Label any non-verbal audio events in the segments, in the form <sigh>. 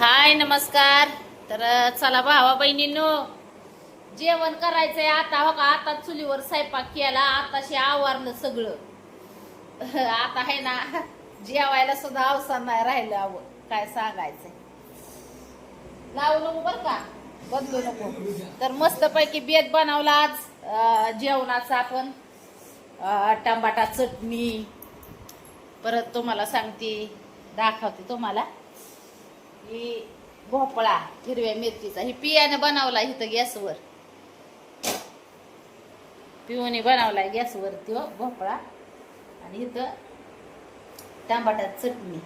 हाय नमस्कार. तर चला भावा बहिणींनो जेवण करायचंय आता. हो का? आता चुलीवर स्वयंपाक केला. आताशी आवारलं सगळं. <laughs> आता आहे ना जेवायला सुद्धा अवसर नाही राहिलं अव काय सांगायचंय? लावू नको बर का? बदलू नको. तर मस्त पैकी बेत बनवला आज जेवणाचा आपण. टमाटा चटणी. परत तुम्हाला सांगते दाखवते तुम्हाला. ही भोपळा हिरव्या मिरचीचा. ही पियाने बनवला इथं गॅसवर. पिऊने बनवलाय गॅसवर तो भोपळा. आणि इथं टांबाटा चटणी.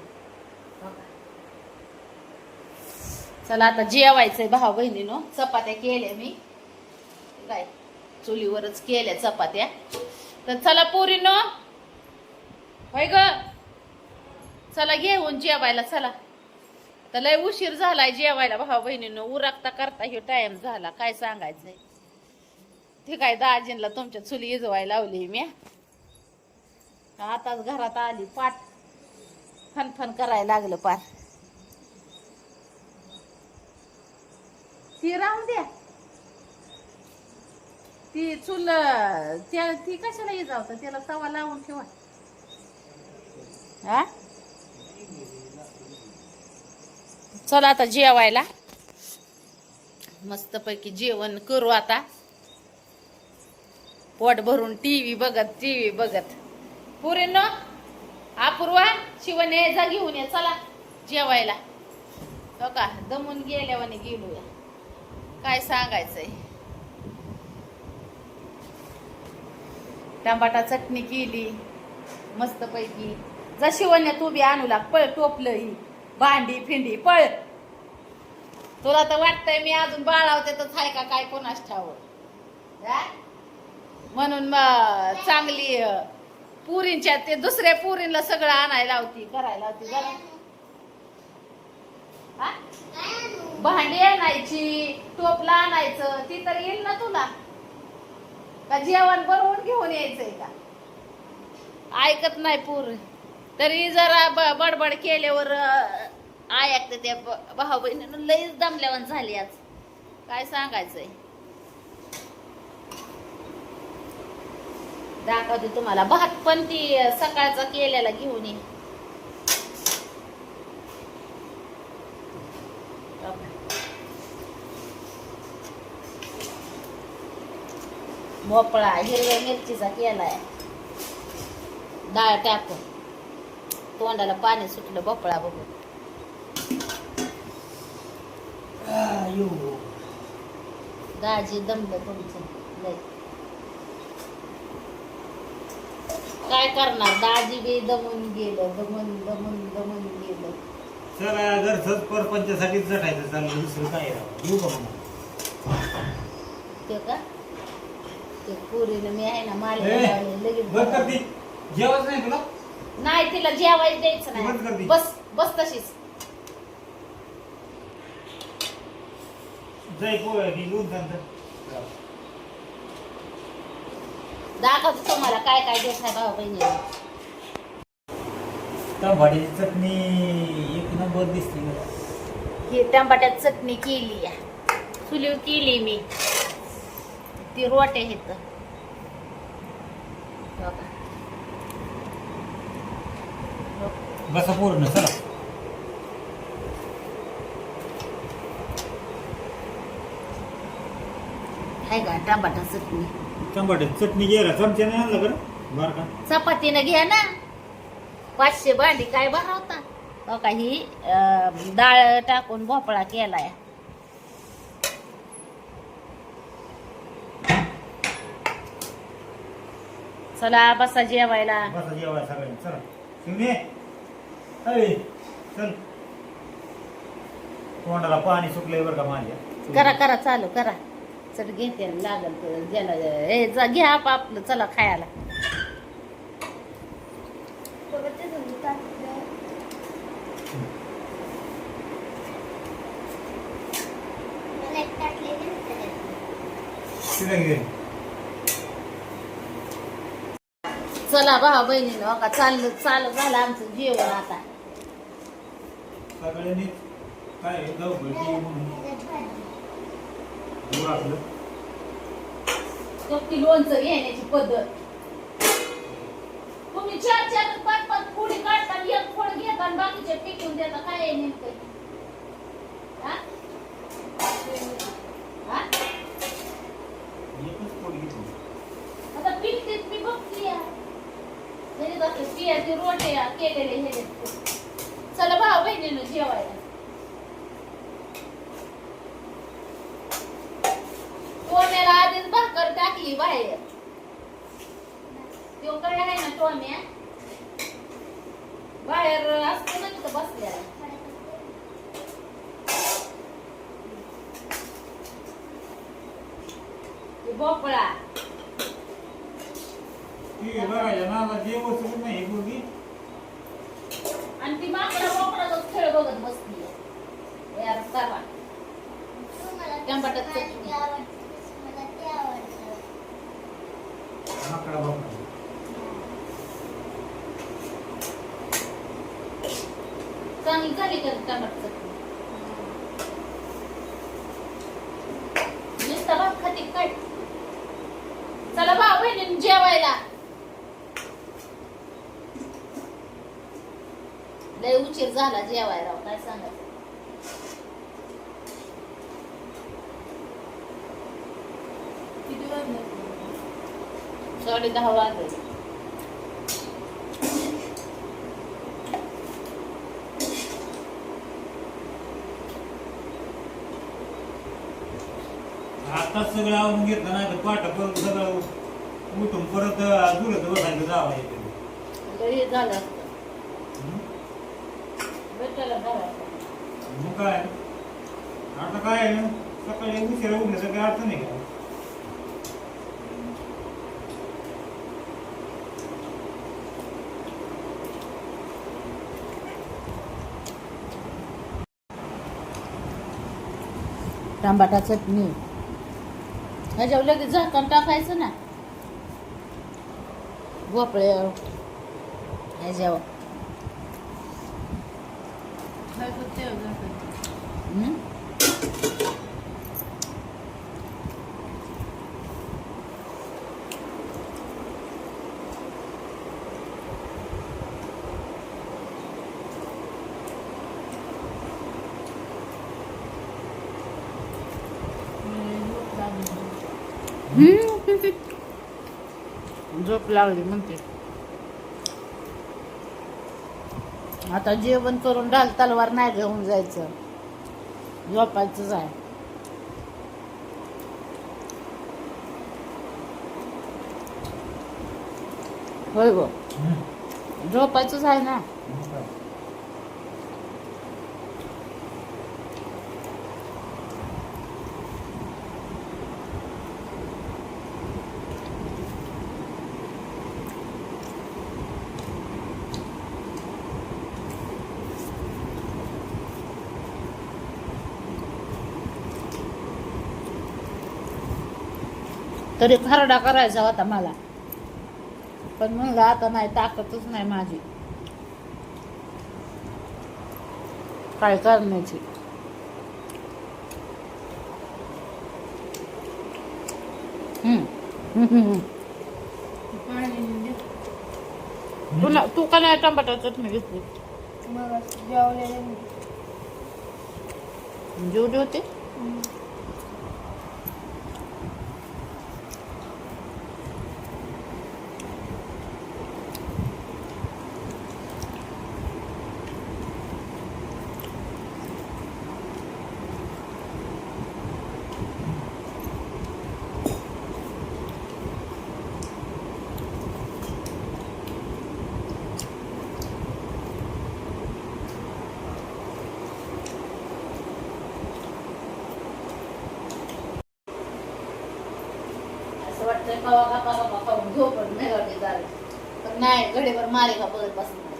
चला आता जेवायचंय भाऊ बहिणीनो. चपात्या केल्या मी. काय? चुलीवरच केल्या चपात्या. तर चला पोरीनो. होय ग? चला घेऊन जेवायला चला. तर लय उशीर झालाय जेवायला भाऊ बहिणीनं. उरकता करता हे टाइम झाला. काय सांगायचंय? ते काय दाजींला तुमच्या चुली इजवायला लावली मी आताच घरात आली पाठ फनफन करायला लागलं पार. ती राहून द्या. ती चुल त्या ती कशाला इजावत? त्याला तवा लावून ठेवा. हा? चला आता जेवायला. मस्तपैकी जेवण करू आता. पोट भरून टीव्ही बघत टीव्ही बघत. पुरीनो अपूर्वा शिवने जा घेऊन ये चला जेवायला. हो का? दमून गेल्यावाने गेलो काय सांगायचंय? टमाटा चटणी केली मस्तपैकी. जा शिवण्या तू बी पळ टोपलं ही भांडी फिंडी पळ तुला तर वाटतंय मी अजून बाळावते तर हाय का काय कोणास ठाव म्हणून मग चांगली पुरींच्या ते दुसऱ्या पुरींला सगळं आणायला होती करायला होती जरा. भांडी आणायची टोपला आणायचं ती तर येईल ना तुला? का जेवण बनवून घेऊन यायचंय का? ऐकत नाही पूर. तरी जरा ब- बडबड केल्यावर आय ऐकते त्या ब- भाऊ बहिणीनं लईच दमल्यावर झाली आज. काय सांगायचंय? दाखवते तुम्हाला. भात पण ती सकाळचा केलेला घेऊन ये. भोपळा हिरव्या मिरचीचा केलाय. डाळ टाकून. तोंडाला पाणी सुटलं भोपळा बघून दाजी दमलं तुमचं. काय करणार? दाजी बी दमून गेलं दमून दमून दमून गेलं. चला परपंचासाठी झटायचं चाललं दुसरं काय येऊ का ते का? ते पुरीनं मी आहे ना माले लगेच नाही तुला नाही तिला जेवायला द्यायचं बंद कर नाही. बस बस तशीच. जाय पोळ घेऊन दाखवतो तुम्हाला काय काय देत आहे भाऊ बहिणी. टमाट्याची चटणी एक नंबर दिसते. ही टमाट्यात चटणी केली आहे. चुलीव केली मी. ती रोटे आहेत हो का? हो. बसा पूर्ण चला. आहे का टमाटा चटणी. चटणी घ्यायला चमच्या नाही आणला बरं? बरं का? चपातीनं घ्या ना. पाचशे भांडी काय हो का ही अं, डाळ टाकून भोपळा केलाय. चला बसा जेवायला. बसा सगळ्यांनी चला. शिवणे अरे चल. तोंडाला पाणी सुटलंय बरं का माझ्या? करा करा चालू करा. चल घेते लागल तर हे जा घ्या आप आपलं चला खायला. चला भाऊ बहिणीनं हो का? चाललं चालू झालं आमचं जेवण आता. सगळ्यांनी काय? जाऊ भेटी म्हणून. दूर आपलं तो ती लोणचं घेण्याची पद्धत. तुम्ही चार चार पाच पाच फोडी काढता एक फोड घेता आणि बाकीचे पिकवून देता. काय आहे नेमकं? हा? हा? आता पिकते मी बघते या तरी कसं पियाची रोट्या केलेले हे चला भाऊ बहिणीनं जेवायला. टोम्याला आधीच भाकर टाकली बाहेर. तो कडे आहे ना टोम्या बाहेर असतो ना तिथं बसलेला. भोपळा. ती बघायच्या नाला वस्तू नाही मुलगी आणि ती माकडा बोकडाचा खेळ बघत बसली. चांगली झाली का टमाटर चटणी नुसता भात खाते काय? चला भाऊ बहिणी जेवायला लय उशीर झाला जेवायला राव काय सांगायचं? किती वाजले? साडे दहा वाजले. आता सगळं आवरून घेतलं नाही तर पाठ परत सगळं उठून परत दुरत बसायचं जावं झालं असतं भेटायला बरं मग काय? आता काय आहे? सकाळी उशिरा उठण्याचा काही अर्थ नाही का? टांबाटा चटणी. ह्याच्यावर लगेच झाकण टाकायचं ना. भोपळे ह्याच्यावर. काय करते हम्म? झोप लागली म्हणते आता जेवण करून डाल तलवार नाही घेऊन जायचं. झोपायचंच आहे. होय गो. झोपायचंच आहे ना? तरी खरडा करायचा होता मला. पण म्हणलं आता नाही ताकदच नाही माझी. काय करण्याची? तू ना तू का नाही टमाटर चटणी घेतली? जेवलेले जेवढी होते? ખાવા કાપા કાપા ખાવું જો પણ નહીં ગળે તારે. પણ ના ગળે પર મારે ખબર પસંદ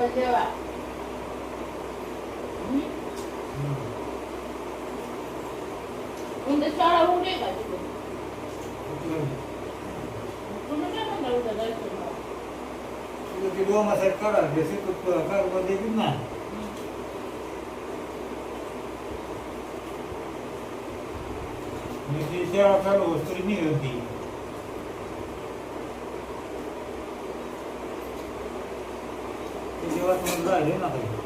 असं वाटतंय कवा का कवा का खाऊन झोपड नाही गाडी झाली पण नाही घडीभर मारे का बघत बसणार आता जेवा हम्म? उद्या शाळा उघडी का तिकडे तुम्ही काय म्हणता उद्या जायचं मला? ती डोमासाठी काढा जसे कारभार देतील ना मी ती शाळा चालू होत तरी निघत ती ते जेव्हा तुम्हाला राहिले ना काही भाजीची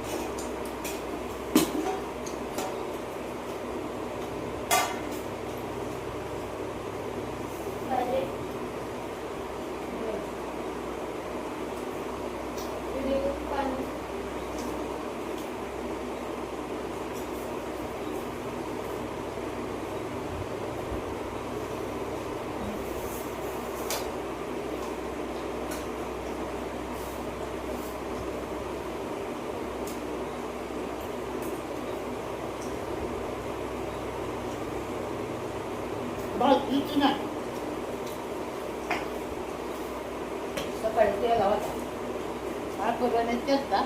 पडते केला होता आठवड्याने तेच का?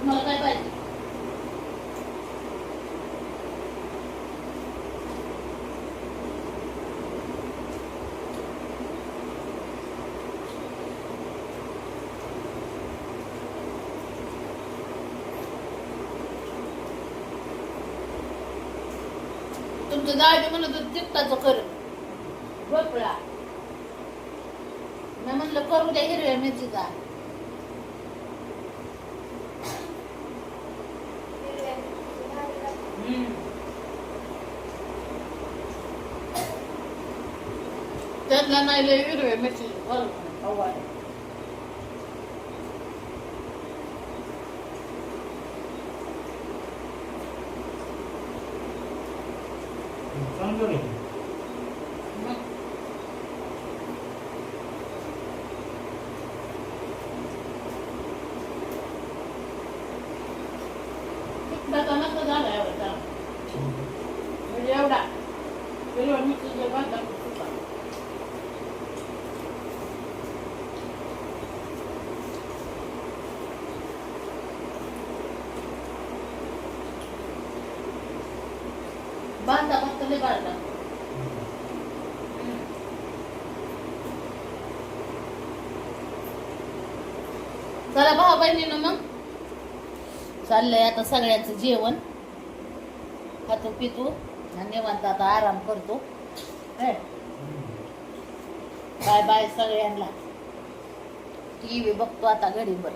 तुम्हाला काय पाहिजे? तुमचं दाजी म्हणत होतं कर भोपळा. मी म्हणलं करू द्या हिरव्या मिरचीचा त्यांना नाही लय हिरव्या मिरची खाऊ आहे. चांगलं रे मग तिखटाचा नसता झाला एवढा म्हणजे एवढा हिरव्या मिरचीचा भात सुका बांधा फक्त लय बांधा. चला भाऊ बहिणीनं मग. चाललंय आता सगळ्यांचं जेवण. खातो पितो आणि निवांत आता आराम करतो. काय बाय बाय सगळ्यांना. टी व्ही बघतो आता घडीभर.